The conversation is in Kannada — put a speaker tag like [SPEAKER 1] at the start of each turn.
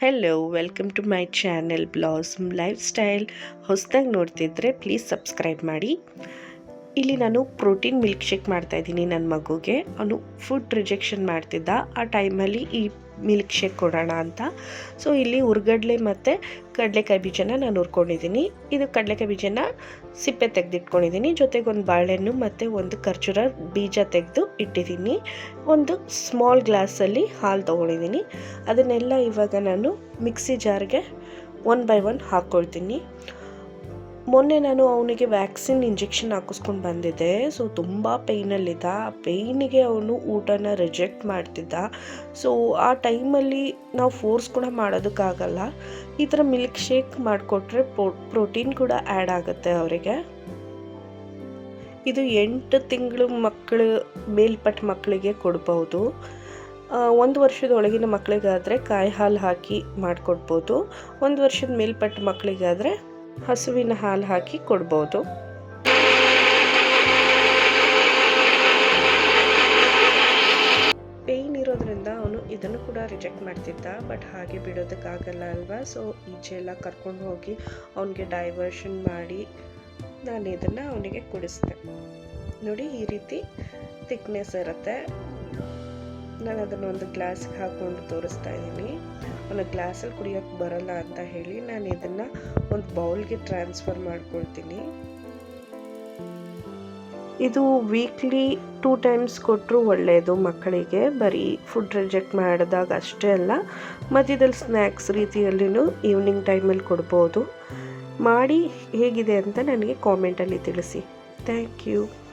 [SPEAKER 1] Hello welcome to my channel blossom lifestyle ಹೊಸದಾಗಿ ನೋಡ್ತಿದ್ರೆ ಪ್ಲೀಸ್ ಸಬ್ಸ್ಕ್ರೈಬ್ ಮಾಡಿ. ಇಲ್ಲಿ ನಾನು ಪ್ರೋಟೀನ್ ಮಿಲ್ಕ್ ಶೇಕ್ ಮಾಡ್ತಾ ಇದ್ದೀನಿ ನನ್ನ ಮಗುಗೆ. ಅವನು ಫುಡ್ ರಿಜೆಕ್ಷನ್ ಮಾಡ್ತಿದ್ದ. ಆ ಟೈಮಲ್ಲಿ ಈ ಮಿಲ್ಕ್ ಶೇಕ್ ಕೊಡೋಣ ಅಂತ. ಸೊ, ಇಲ್ಲಿ ಹುರ್ಗಡ್ಲೆ ಮತ್ತು ಕಡಲೆಕಾಯಿ ಬೀಜನ ನಾನು ಹುರ್ಕೊಂಡಿದ್ದೀನಿ. ಇದು ಕಡಲೆಕಾಯಿ ಬೀಜನ ಸಿಪ್ಪೆ ತೆಗೆದಿಟ್ಕೊಂಡಿದ್ದೀನಿ. ಜೊತೆಗೆ ಒಂದು ಬಾಳೆಹಣ್ಣು ಮತ್ತು ಒಂದು ಖರ್ಜೂರ ಬೀಜ ತೆಗೆದು ಇಟ್ಟಿದ್ದೀನಿ. ಒಂದು ಸ್ಮಾಲ್ ಗ್ಲಾಸಲ್ಲಿ ಹಾಲು ತೊಗೊಂಡಿದ್ದೀನಿ. ಅದನ್ನೆಲ್ಲ ಇವಾಗ ನಾನು ಮಿಕ್ಸಿ ಜಾರ್ಗೆ ಒನ್ ಬೈ ಒನ್ ಹಾಕ್ಕೊಳ್ತೀನಿ ಮೊನ್ನೆ ನಾನು ಅವನಿಗೆ ವ್ಯಾಕ್ಸಿನ್ ಇಂಜೆಕ್ಷನ್ ಹಾಕಿಸ್ಕೊಂಡು ಬಂದಿದ್ದೆ. ಸೊ ತುಂಬ ಪೇಯ್ನಲ್ಲಿದ್ದ ಆ ಪೇಯ್ನಿಗೆ ಅವನು ಊಟನ ರಿಜೆಕ್ಟ್ ಮಾಡ್ತಿದ್ದ. ಸೊ ಆ ಟೈಮಲ್ಲಿ ನಾವು ಫೋರ್ಸ್ ಕೂಡ ಮಾಡೋದಕ್ಕಾಗಲ್ಲ. ಈ ಥರ ಮಿಲ್ಕ್ ಶೇಕ್ ಮಾಡಿಕೊಟ್ರೆ ಪ್ರೋಟೀನ್ ಕೂಡ ಆ್ಯಡ್ ಆಗುತ್ತೆ ಅವರಿಗೆ. ಇದು ಎಂಟು ತಿಂಗಳು ಮಕ್ಕಳು ಮೇಲ್ಪಟ್ಟ ಮಕ್ಕಳಿಗೆ ಕೊಡ್ಬೋದು. ಒಂದು ವರ್ಷದ ಒಳಗಿನ ಮಕ್ಕಳಿಗಾದರೆ ಕಾಯಿ ಹಾಲು ಹಾಕಿ ಮಾಡಿಕೊಡ್ಬೋದು. ಒಂದು ವರ್ಷದ ಮೇಲ್ಪಟ್ಟ ಮಕ್ಕಳಿಗಾದರೆ ಹಸುವಿನ ಹಾಲು ಹಾಕಿ ಕೊಡ್ಬೋದು. ಪೇಯ್ನ್ ಇರೋದ್ರಿಂದ ಅವನು ಇದನ್ನು ಕೂಡ ರಿಜೆಕ್ಟ್ ಮಾಡ್ತಿದ್ದ, ಬಟ್ ಹಾಗೆ ಬಿಡೋದಕ್ಕಾಗಲ್ಲ ಅಲ್ವಾ? ಸೊ ಈಚೆ ಎಲ್ಲ ಕರ್ಕೊಂಡು ಹೋಗಿ ಅವನಿಗೆ ಡೈವರ್ಷನ್ ಮಾಡಿ ನಾನು ಇದನ್ನು ಅವನಿಗೆ ಕುಡಿಸ್ದೆ. ನೋಡಿ, ಈ ರೀತಿ ಥಿಕ್ನೆಸ್ ಇರುತ್ತೆ. ನಾನು ಅದನ್ನು ಒಂದು ಗ್ಲಾಸ್ಗೆ ಹಾಕ್ಕೊಂಡು ತೋರಿಸ್ತಾ ಇದ್ದೀನಿ. ಒಂದು ಗ್ಲಾಸಲ್ಲಿ ಕುಡಿಯೋಕ್ಕೆ ಬರಲ್ಲ ಅಂತ ಹೇಳಿ ನಾನು ಇದನ್ನು ಒಂದು ಬೌಲ್ಗೆ ಟ್ರಾನ್ಸ್ಫರ್ ಮಾಡ್ಕೊಳ್ತೀನಿ. ಇದು ವೀಕ್ಲಿ ಟೂ ಟೈಮ್ಸ್ ಕೊಟ್ಟರು ಒಳ್ಳೆಯದು ಮಕ್ಕಳಿಗೆ. ಬರೀ ಫುಡ್ ರಿಜೆಕ್ಟ್ ಮಾಡಿದಾಗ ಅಷ್ಟೇ ಅಲ್ಲ, ಮಧ್ಯದಲ್ಲಿ ಸ್ನ್ಯಾಕ್ಸ್ ರೀತಿಯಲ್ಲಿನೂ ಈವ್ನಿಂಗ್ ಟೈಮಲ್ಲಿ ಕೊಡ್ಬೋದು. ಮಾಡಿ ಹೇಗಿದೆ ಅಂತ ನನಗೆ ಕಾಮೆಂಟಲ್ಲಿ ತಿಳಿಸಿ. Thank you.